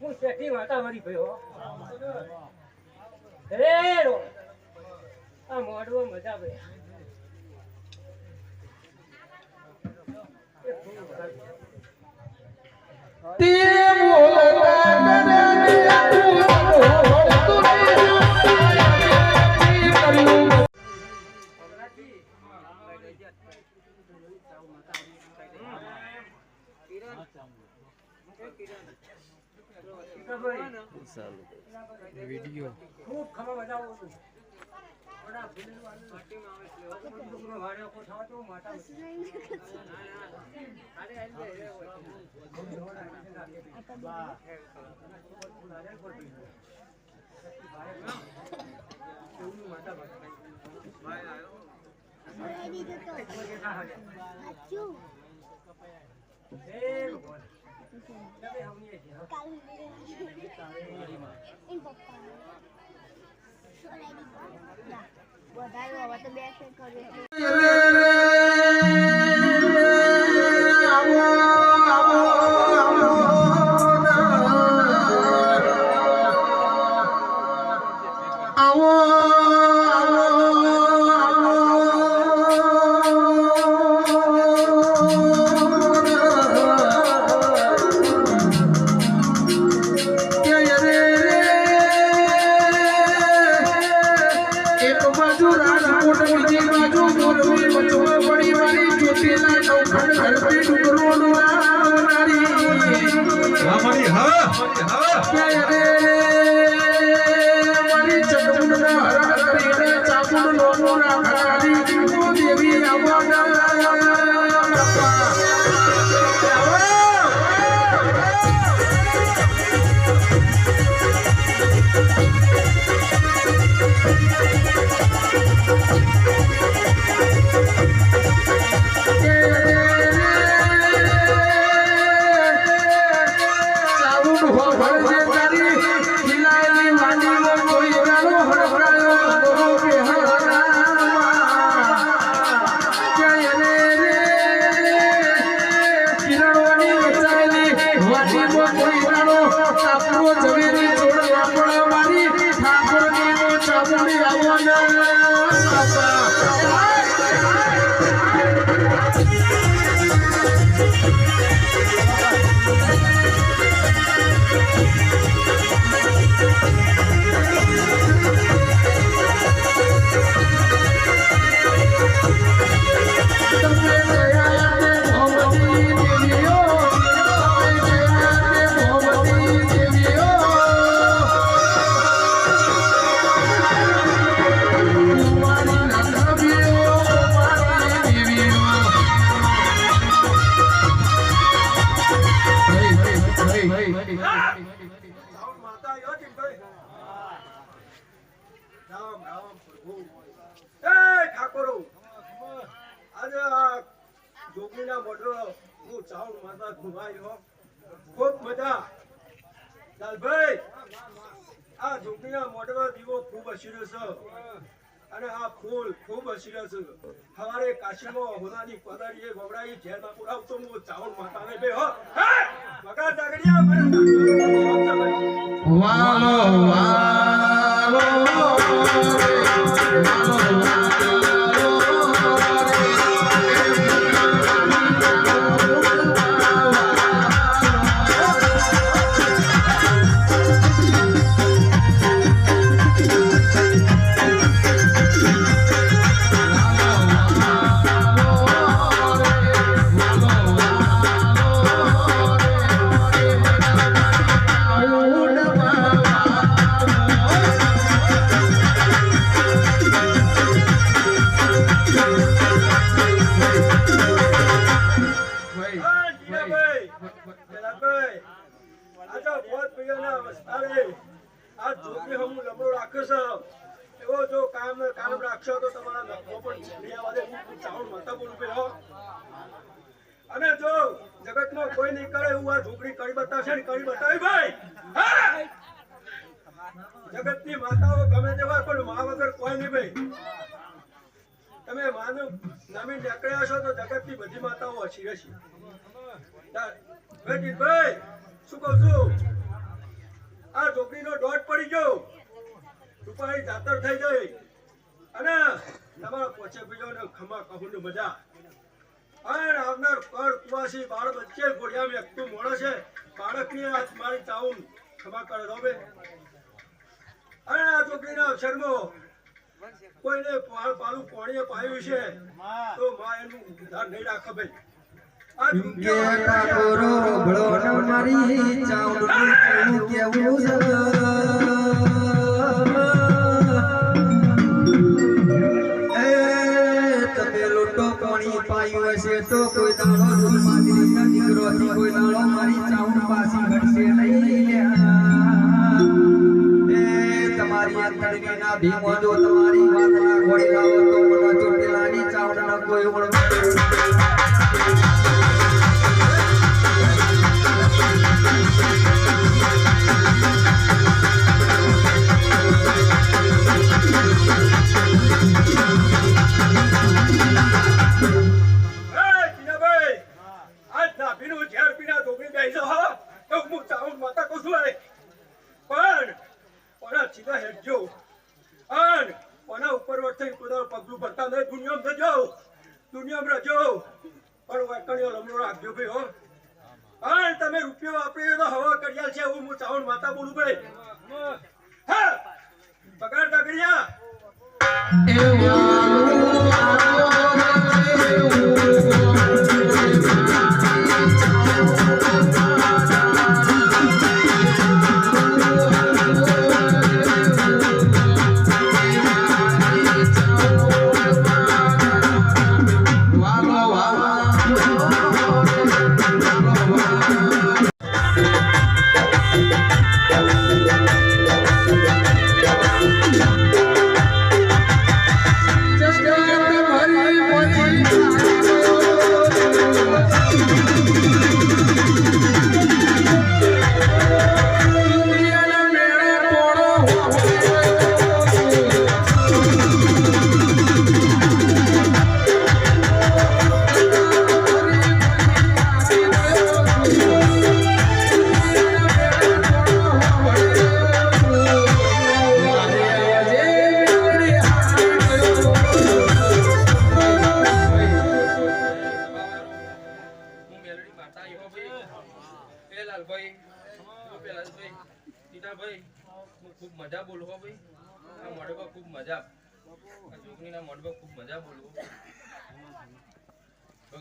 પેટી શેઠી વાતાવરી ભયો રે રો આ મોડવો મજા ભાઈ તે બોલતા કર્યું વિડિયો ખૂબ ખમા બજાવો છું માતા વધારે હવે તો બે સેટ કર્યું રામ રામ, પ્રભુ. એ ઠાકોરો, આજે આ જોગણીના મોઢો હું ચાઉન માતા ઘુમાયો ખૂબ મજા. લાલભાઈ, આ જોગીના મોઢવા દીવો ખૂબ હસીરો છે. અને આ ફૂલ ખૂબ હસીરો છે. સવારે કાશીમાં હોનાની પદારીએ ગોબરાઈ જેના પુરાવતો હું ચાઉન માતાને બે, હો. વગા જાગડિયા મને વાલો લબડો એવો જો કામ કામ રાખશો તો તમારા અને જો જગતનો કોઈ નહીં કરે એવું આ ઝૂંપડી કરી બતાવશે કરી બતાવી, ભાઈ! જગતની માતાઓ ગમે તેવા, પણ મા વગર કોઈ નહીં, ભાઈ. તમે માનું નામી નીકળ્યા છો તો જગતની બધી માતાઓ હસી હસી ભાઈ શું કહું છું? ડોટ પડી ગયો. રૂપાળી જાતર થઈ ગઈ. અને તમારા પોચે બીજોને ખમા કહું ને મજા. અને આવનાર કર કુવાસી બાળ વચ્ચે ઘોડિયા એકતું મોડો છે. બાળકની આ મારી તાઉન ખમા કરે રોબે અને આ છોકરીના અક્ષરમાં. કોઈને પાલું પાણીએ પાયું છે. તો માં એનું ઉધાર નહીં રાખે ભાઈ. ભળો મારી ચાઉંડનું કેવું કેવું પાણી પાયું હશે તો કોઈ દાડો દીકરો દીકરોથી કોઈ દાડો મારી ચાઉંડ પાસી ઘટશે નહીં એ તમારી અંતરવીના ભીમો જો તમારી વાતના ઘોડી લાવો તો મને ચોટેલાની ચાઉંડ ન કોઈ ઓળખે. હું ચાઉંડ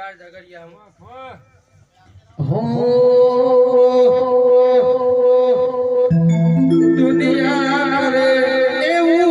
બગાડ જગડિયા હું. દુનિયા રે એવું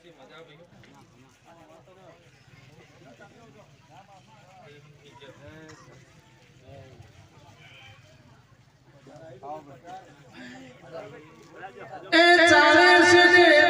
કુવાસી મજા ભાઈ એ ચાલે છે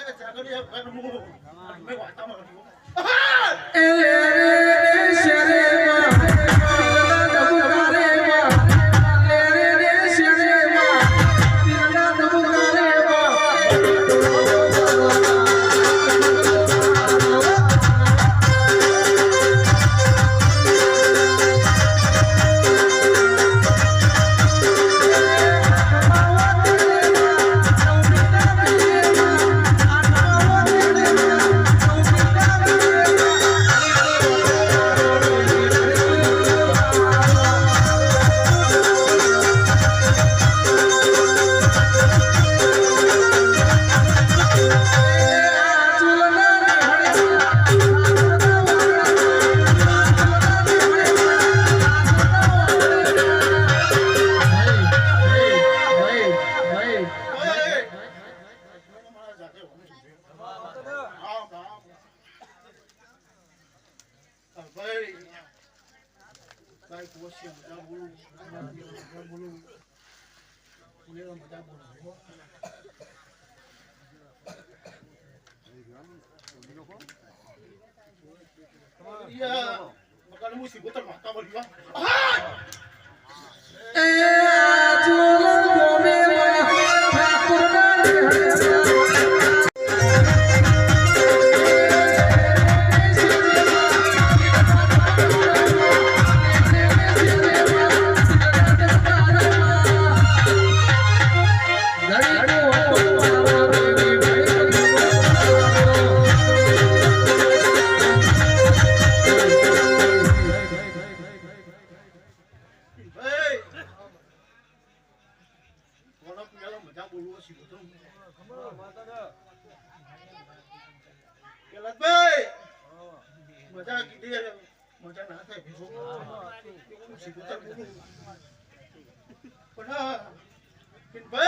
એ ચાકરી એ ઘરનું. મેં વાતામાં Yeah, makanya musibah termahkamah dia. Ah! Eh. પણ હા, પણ ભાઈ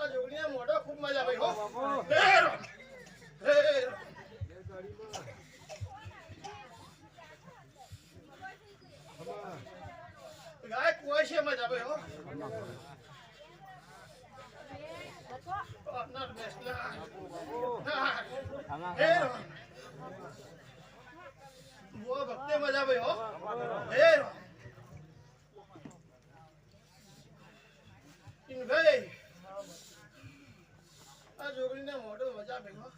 આ જોગણીને મોઢો ખૂબ મજા ભાઈ હો. હેરો હેરો ગાય કુવા છે મજા ભાઈ હો. આપના બેસલા હેરો બો ભક્તે મજા ભાઈ હો. હેરો ઇન ભાઈ આ છોકરીને મોઢો મજા હો.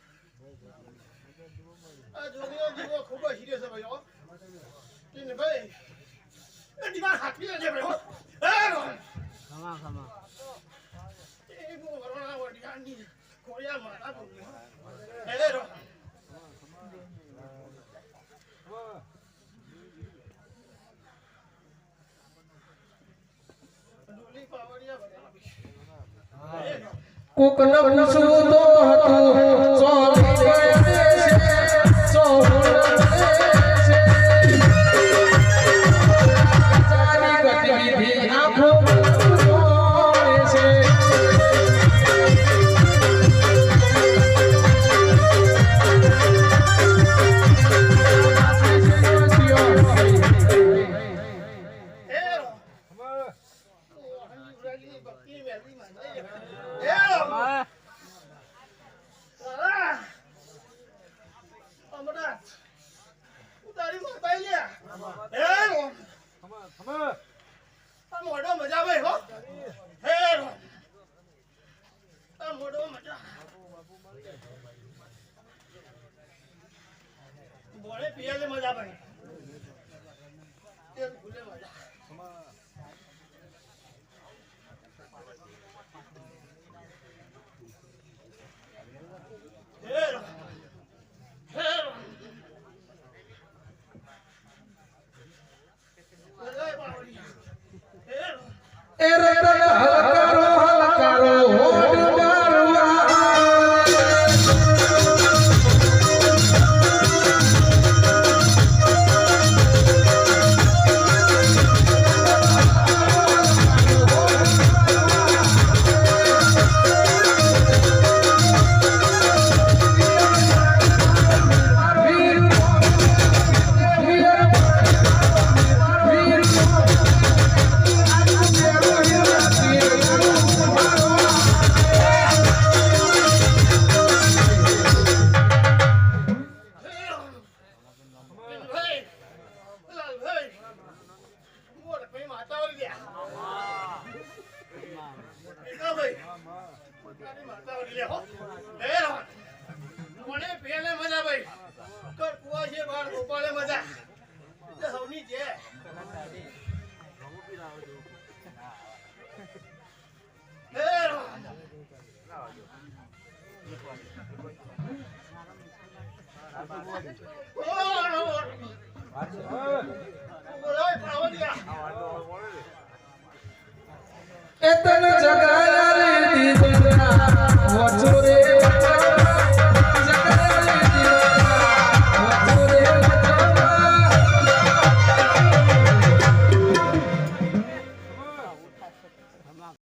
આ જોગણીનો જીવો ખૂબ સિરિયસ છે ભાઈ હો. ઇન ભાઈ એ દિમાગ હાથી લે ભાઈ હો. હેરો ખમા ખમા. એ બો વરણા વડિયાની કોયા મારા બોલી હો. હેરો ડોલી પાવડિયા ભરેલા હેરો કોકને પૂછવું તો હતું. મજા તેલ ભૂલે મજા મજા. હવની છે એ તન જગાયા